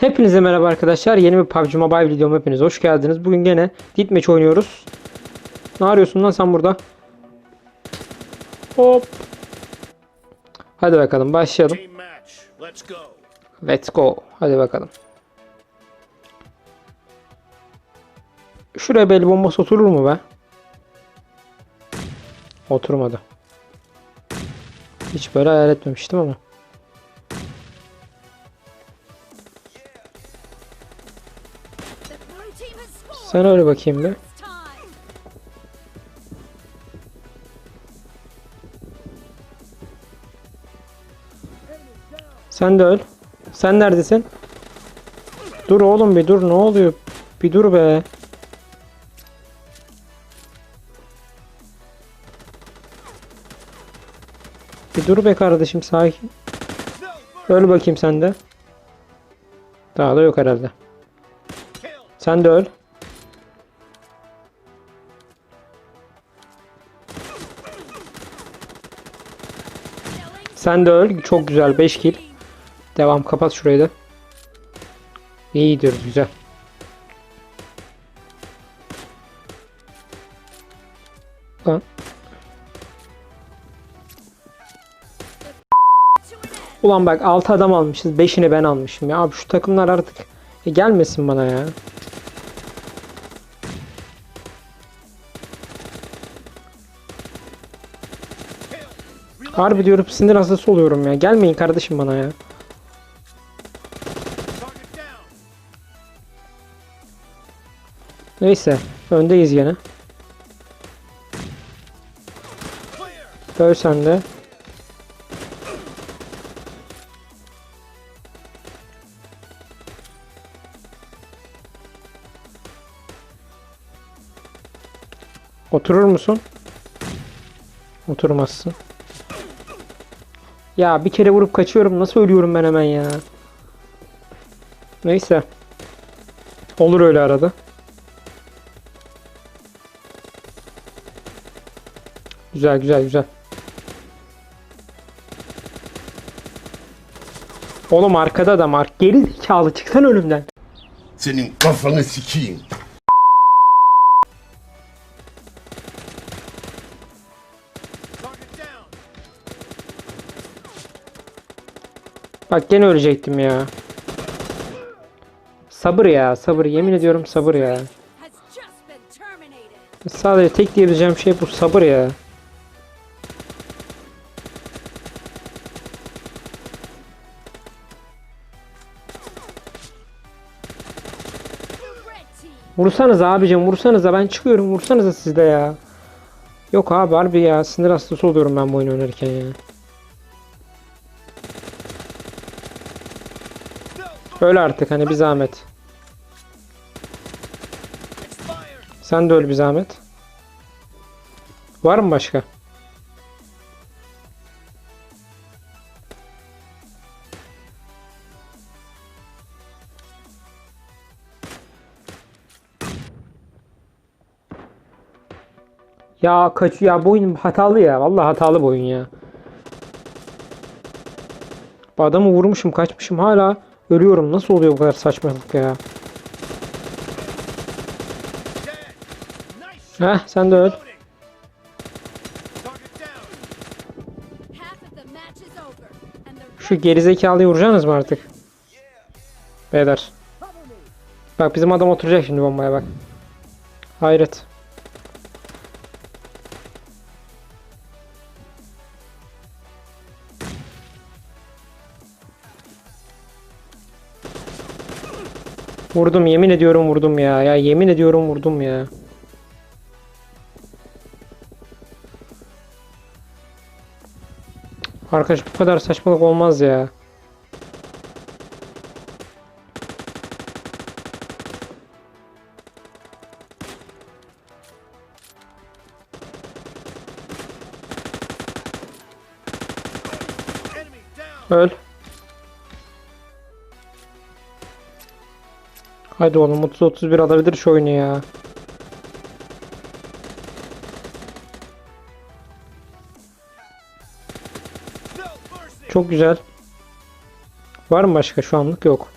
Hepinize merhaba arkadaşlar. Yeni bir PUBG Mobile videoma hepiniz hoş geldiniz. Bugün gene Deathmatch oynuyoruz. Ne arıyorsun lan sen burada? Hop. Hadi bakalım başlayalım. Let's go. Hadi bakalım. Şuraya bel bombası oturur mu be? Oturmadı. Hiç böyle hayal etmemiştim ama. Sen öyle bakayım time. Sen de öl. Sen neredesin? Dur oğlum bir dur ne oluyor? Bir dur be. Bir dur be kardeşim sakin. Öl bakayım sen de. Daha da yok herhalde. Sen de öl. Sen de öl. Çok güzel 5 kill. Devam kapat şurayı da. İyi güzel. Lan. Ulan bak 6 adam almışız 5'ini ben almışım ya. Abi şu takımlar artık e, gelmesin bana ya. Harbi diyorum sinir hastası oluyorum ya. Gelmeyin kardeşim bana ya. Neyse öndeyiz. Clear. Öl sen de. Oturur musun? Oturmazsın. Ya bir kere vurup kaçıyorum. Nasıl ölüyorum ben hemen ya? Neyse. Olur öyle arada. Güzel güzel güzel. Oğlum arkada da mark. Geri zekalı çıksan önümden. Senin kafanı sikeyim. Bak gene ölecektim ya. Sabır ya sabır yemin ediyorum sabır ya. Sadece tek diyebileceğim şey bu sabır ya. Vursanız abicim vursanıza ben çıkıyorum vursanıza sizde ya. Yok abi harbi ya sinir hastası oluyorum ben bu oyunu oynarken ya. Öyle artık hani bir zahmet. Sen de öl bir zahmet. Var mı başka? Ya kaç ya bu oyun hatalı ya. Vallahi hatalı bu oyun ya. Bu adamı vurmuşum, kaçmışım hala ölüyorum. Nasıl oluyor bu kadar saçmalık ya? Heh sen de öl. Şu gerizekalıyı vuracaksınız mı artık? Beyler. Bak bizim adam oturacak şimdi bombaya bak. Hayret. Vurdum yemin ediyorum vurdum ya. Ya yemin ediyorum vurdum ya. Arkadaş bu kadar saçmalık olmaz ya. Öl. Hadi oğlum 30-31 alabilir şu oyunu ya. Çok güzel. Var mı başka? Şu anlık yok.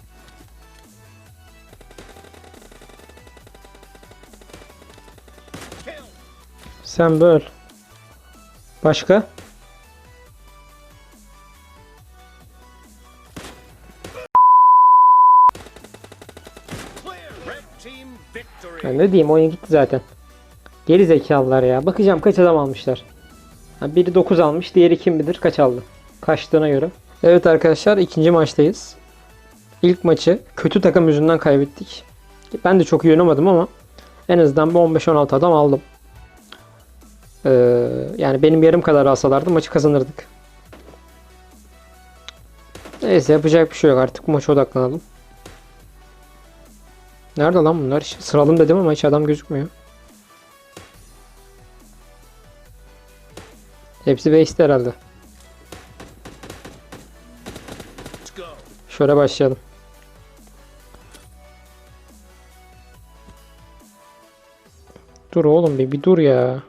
Sen böl. Başka? Victory. Ya ne diyeyim oyun gitti zaten. Geri zekalılar ya. Bakacağım kaç adam almışlar. Ha, biri 9 almış, diğeri kim bilir kaç aldı. Kaçtığına göre. Evet arkadaşlar ikinci maçtayız. İlk maçı kötü takım yüzünden kaybettik. Ben de çok iyi oynamadım ama en azından bir 15-16 adam aldım. Ee, yani benim yarım kadar alsalardı maçı kazanırdık. Neyse yapacak bir şey yok artık maça odaklanalım. Nerede lan bunlar? Sıralım dedim ama hiç adam gözükmüyor. Hepsi base'de herhalde. Şöyle başlayalım. Dur oğlum bir, bir dur ya.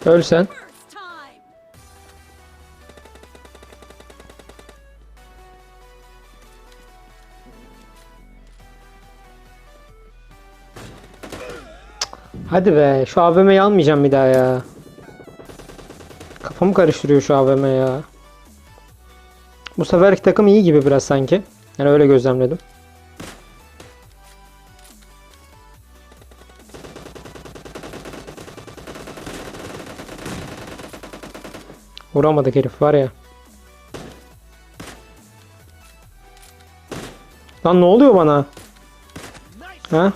The Hadi be şu AVM'yi almayacağım bir daha ya. Kafamı karıştırıyor şu AVM ya. Bu seferki takım iyi gibi biraz sanki. Yani öyle gözlemledim. Vuramadık herif var ya. Lan ne oluyor bana? Ha?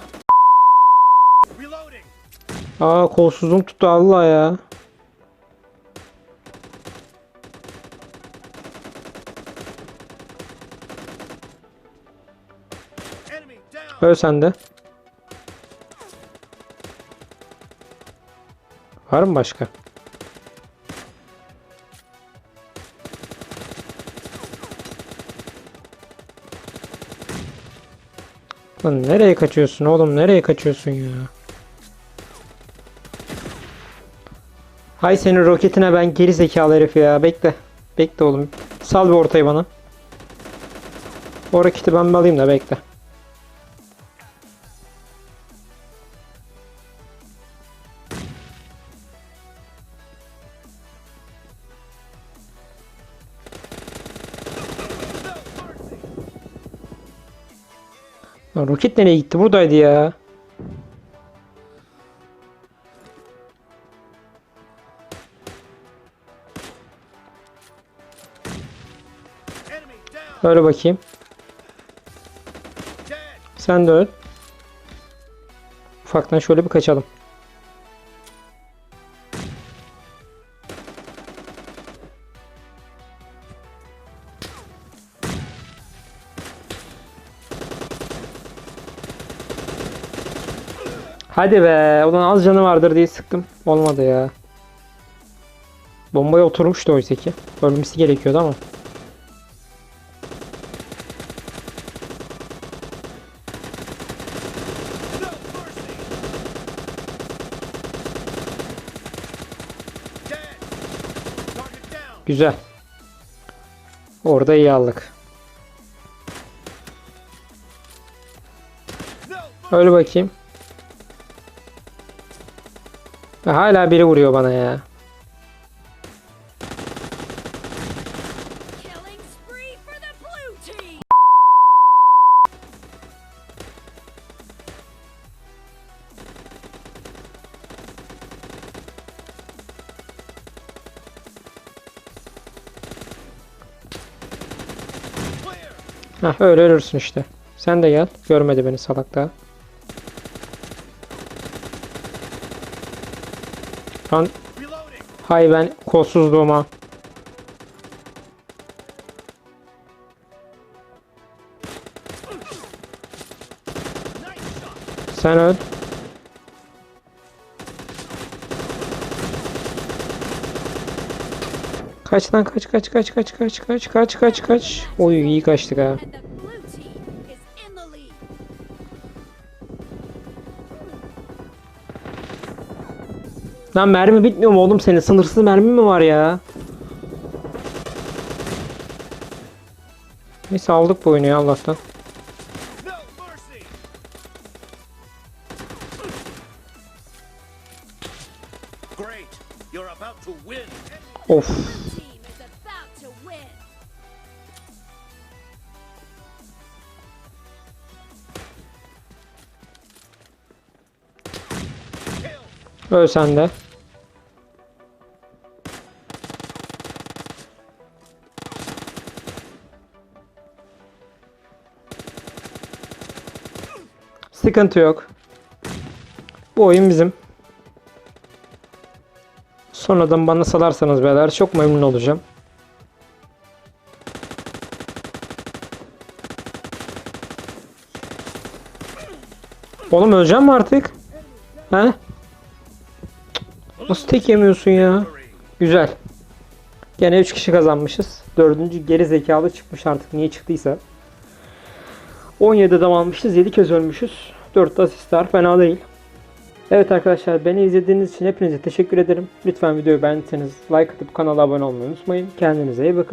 Aa kolsuzluğum tuttu Allah ya. Öl sen de. Var mı başka? Lan nereye kaçıyorsun oğlum? Nereye kaçıyorsun ya? Hay senin roketine ben geri zekalı herif ya. Bekle. Bekle oğlum. Sal bir ortayı bana. O roketi ben alayım da bekle. Roket nereye gitti? Buradaydı ya. Öyle bakayım. Sen de öl. Ufaktan şöyle bir kaçalım. Hadi be. Ulan az canı vardır diye sıktım. Olmadı ya. Bombaya oturmuştu oysa ki. Ölmesi gerekiyordu ama. Güzel. Orada iyi aldık. Öyle bakayım. Hala biri vuruyor bana ya. Heh, öyle ölürsün işte. Sen de gel. Görmedi beni salak daha. Lan hay ben kolsuzluğuma. Sen öl. Kaç lan kaç kaç kaç kaç kaç kaç kaç kaç kaç. Oy iyi kaçtık ha. Lan mermi bitmiyor mu oğlum senin? Sınırsız mermi mi var ya? Neyse aldık bu oyunu ya Allah'tan. Of. Öl sen de. Sıkıntı yok. Bu oyun bizim. Sonradan bana salarsanız beyler çok memnun olacağım. Oğlum öleceğim mi artık? He? Nasıl tek yemiyorsun ya? Güzel. Gene 3 kişi kazanmışız. Dördüncü geri zekalı çıkmış artık niye çıktıysa. 17 adam almışız. 7 kez ölmüşüz. 4 asistler fena değil. Evet arkadaşlar beni izlediğiniz için hepinize teşekkür ederim. Lütfen videoyu beğendiyseniz like atıp kanala abone olmayı unutmayın. Kendinize iyi bakın.